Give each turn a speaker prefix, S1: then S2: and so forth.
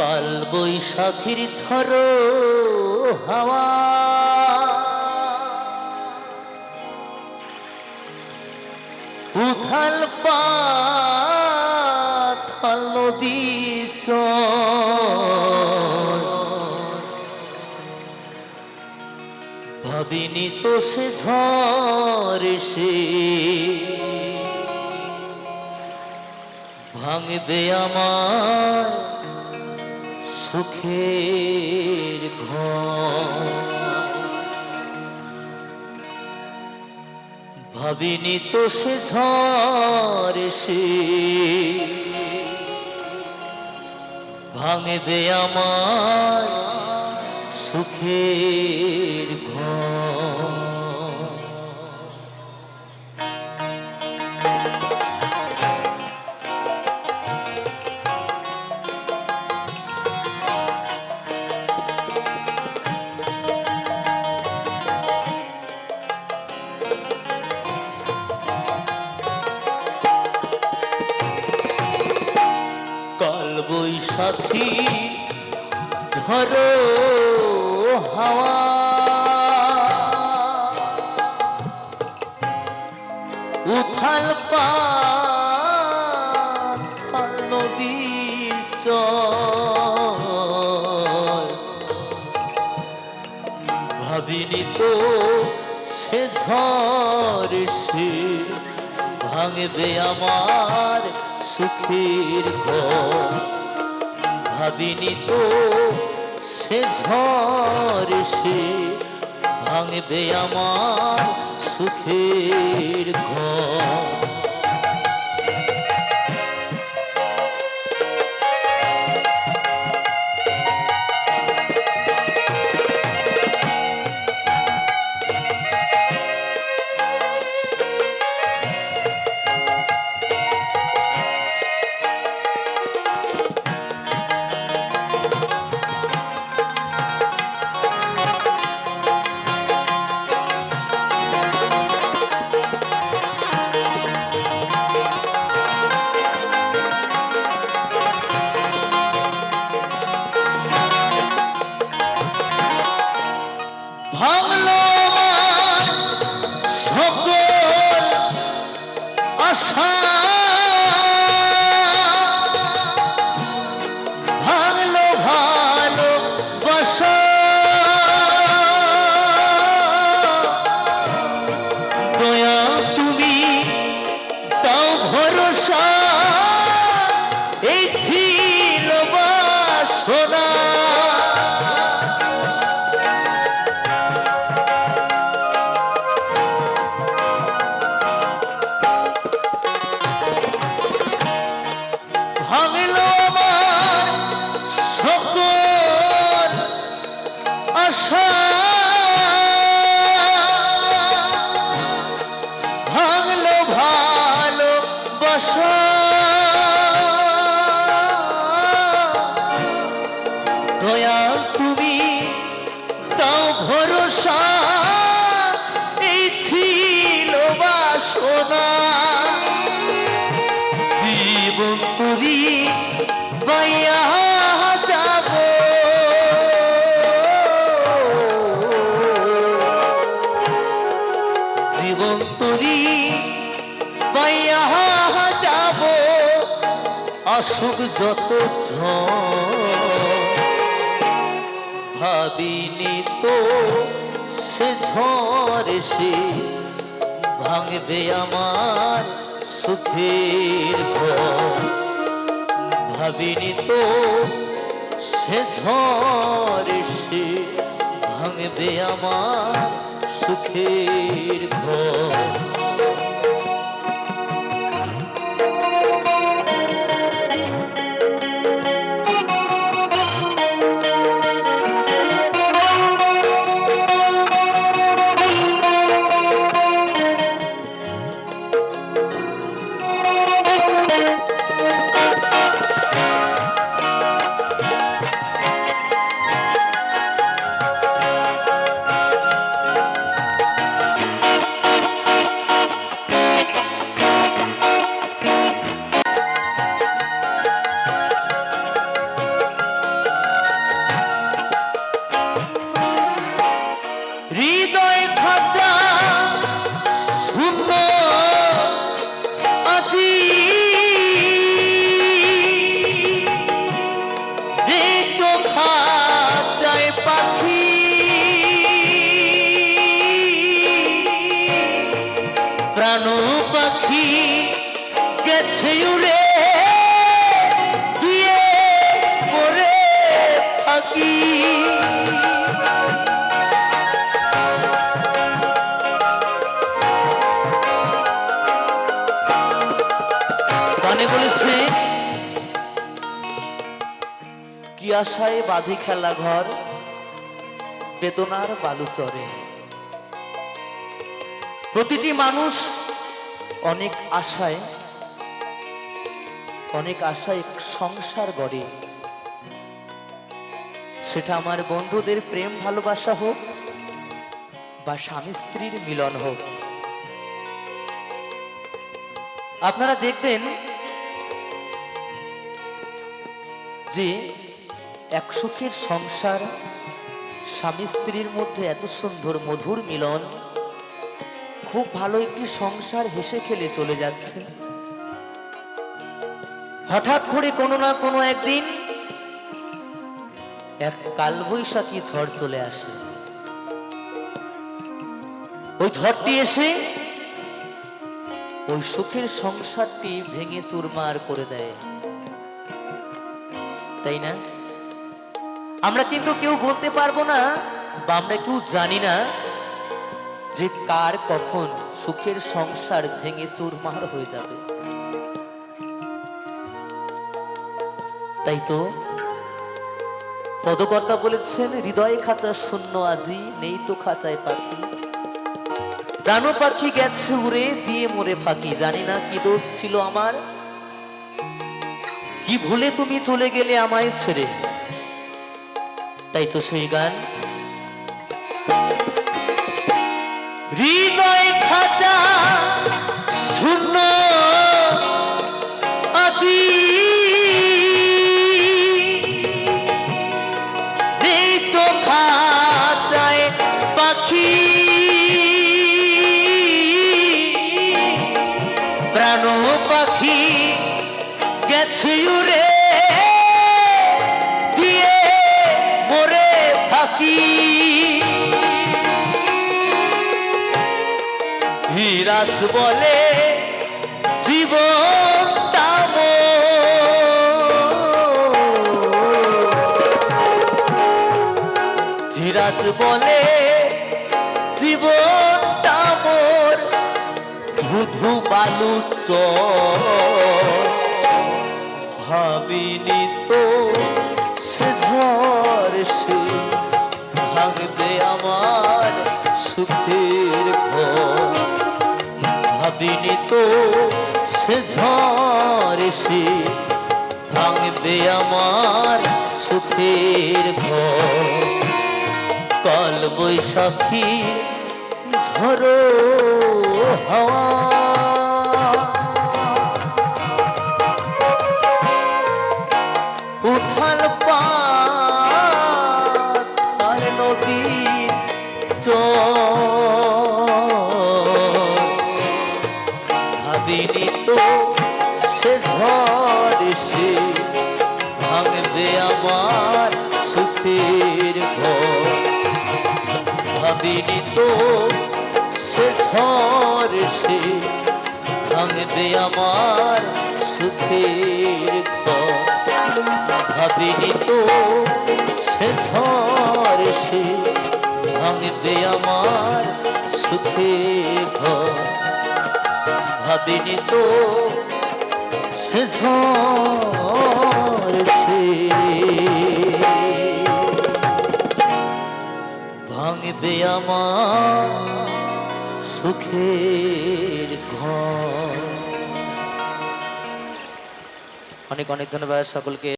S1: কাল বৈশাখীর ঝড়ো হাওয়া। উথাল পাথাল নদী চর। ভাবিনি তো সে ঝড় এসে। ভাঙবে আমার সুখের ভাবিনি তো সে ঝড় সে ভাঙবে আমার সুখের বৈশাখী ঝড়ো হাওয়া। উথাল পাথাল নদীর ভাবিনি তো সে ঝড় সে ভাঙবে আমার সুখের ঘর। ভাবিনি তো সে ঝড় সে ভাঙবে আমার সুখের ঘর। আসুক যত ভাবিনি তো সে ঝড় সে ভাঙবে আমার সুখের ঘর। ভাবিনি তো সে ঝড় সে ভাঙবে আমার সুখের ঘর। Party! আশায় বাঁধি খেলা ঘর, বেদনার বালুচরে প্রতিটি মানুষ অনেক আশায় অনেক আশায় সংসার গড়ে। সেটা আমার বন্ধুদের প্রেম ভালোবাসা হোক বা স্বামী স্ত্রীর মিলন হোক। আপনারা দেখবেন যে এক সুখের সংসার। স্বামী স্ত্রীর মধ্যে এত সুন্দর মধুর মিলন। খুব ভালো একটি সংসার হেসে খেলে চলে যাচ্ছে। হঠাৎ করে কোনো না কোনো একদিন এক কালবৈশাখী ঝড় চলে আসে। ওই ঝড়টি এসে ওই সুখের সংসারটি ভেঙে চুরমার করে দেয়। তাই না? আমরা কিন্তু কেউ বলতে পারব না বা আমরা কেউ জানি না যে কার কখন সুখের সংসার ভেঙে চুরমার হয়ে যাবে। তাই তো পদকর্তা বলেছেন, হৃদয়ে খাঁচা শূন্য আজি, নেই তো খাঁচায় পাখি। প্রাণ পাখি গেছে উড়ে, দিয়ে মরে ফাঁকি। জানি না কি দোষ ছিল আমার। কি ভুলে তুমি চলে গেলে আমায় ছেড়ে? তাই তো সেই গান। হৃদয় খাঁচা, শূন্য আজি তো খাঁচায় পাখি। প্রাণ পাখি গেছে উড়ে। ধীরাজ বলে, জীবনটা মোর। ধীরাজ বলে, জীবনটা মোর, ধুধু বালু চর ভাবিনি তো সে ঝড় সে ভাঙবে আমার সুখের ঘর। ভাবিনি তো সে ঝড় সে ভাঙবে আমার সুখের ঘর। কাল বৈশাখী ঝড়ো হাওয়া ভাবিনি তো সে ঝড় সে ভাঙবে আমার সুখের ঘর। ভাবিনি তো সে ঝড় সে ভাঙবে আমার সুখের ঘর। ভাবিনি তো সে ঝড় ভাঙবে আমার সুখের ঘর। ভাবিনি তো সে। ভাঙবে আমার সুখের ঘর। অনেক অনেক ধন্যবাদ সকলকে।